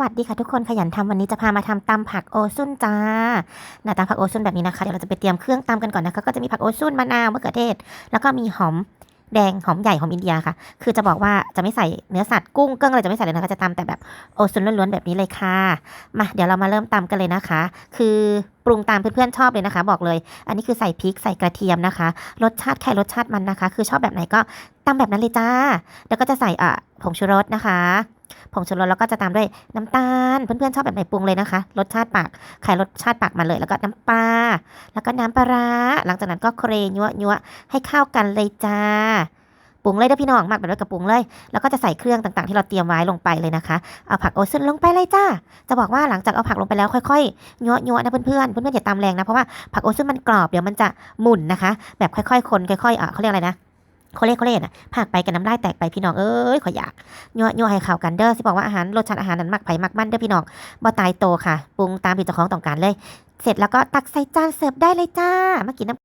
วัสดีค่ะทุกคนขยันทำวันนี้จะพามาทำตำผักโอซุนจ้าหน้าตาผักโอซุนแบบนี้นะคะเดี๋ยวเราจะไปเตรียมเครื่องตำกันก่อนนะคะ ก็จะมีผักโอซุนมะนาวมะเขือเทศ แล้วก็มีหอมแดงหอมใหญ่หอมอินเดียค่ะ คือจะบอกว่าจะไม่ใส่เนื้อสัตว์กุ้งเกิ้งอะไรจะไม่ใส่เลยนะคะจะตำแต่แบบโอซุนล้วนๆแบบนี้เลยค่ะ มาเดี๋ยวเรามาเริ่มตำกันเลยนะคะ คือปรุงตามเพื่อนๆชอบเลยนะคะ บอกเลย อันนี้คือใส่พริกใส่กระเทียมนะคะ รสชาติใครรสชาติมันนะคะ คือชอบแบบไหนก็ตำแบบนั้นเลยจ้า แล้วก็จะใส่อะผงชูรสนะคะ ผงชูรสแล้วก็จะตามด้วยน้ำตาล เพื่อนๆชอบแบบไหนปรุงเลยนะคะ รสชาติปากใครรสชาติปากมาเลย แล้วก็น้ำปลาแล้วก็น้ำปลาหลังจากนั้นก็เครยัวยัวให้เข้ากันเลยจ้าปรุงเลยเด้อพี่น้องหมักแบบนี้กับปรุงเลย แล้วก็จะใส่เครื่องต่างๆ ที่เราเตรียมไว้ลงไปเลยนะคะ เอาผักโอซึนลงไปเลยจ้า จะบอกว่าหลังจากเอาผักลงไปแล้วค่อยๆยัวยัวนะเพื่อนๆ เพื่อนๆอย่าตำแรงนะ เพราะว่าผักโอซึนมันกรอบเดี๋ยวมันจะหมุนนะคะ แบบค่อยๆ คนค่อยๆอะเขาเรียกอะไรนะ เขาเร่เขาเรียกนะผักไปกับน้ำลายแตกไปพี่น้องเอ้ยขออยากยัวยัวให้ข่าวกันเด้อสิบอกว่าอาหารรสชาติอาหารนั้นมักไผ่มักมันเด้อพี่น้องบ่ตายโตค่ะปรุงตามที่เจ้าของต้องการเลย เสร็จแล้วก็ตักใส่จานเสิร์ฟได้เลยจ้ามากินน้ำ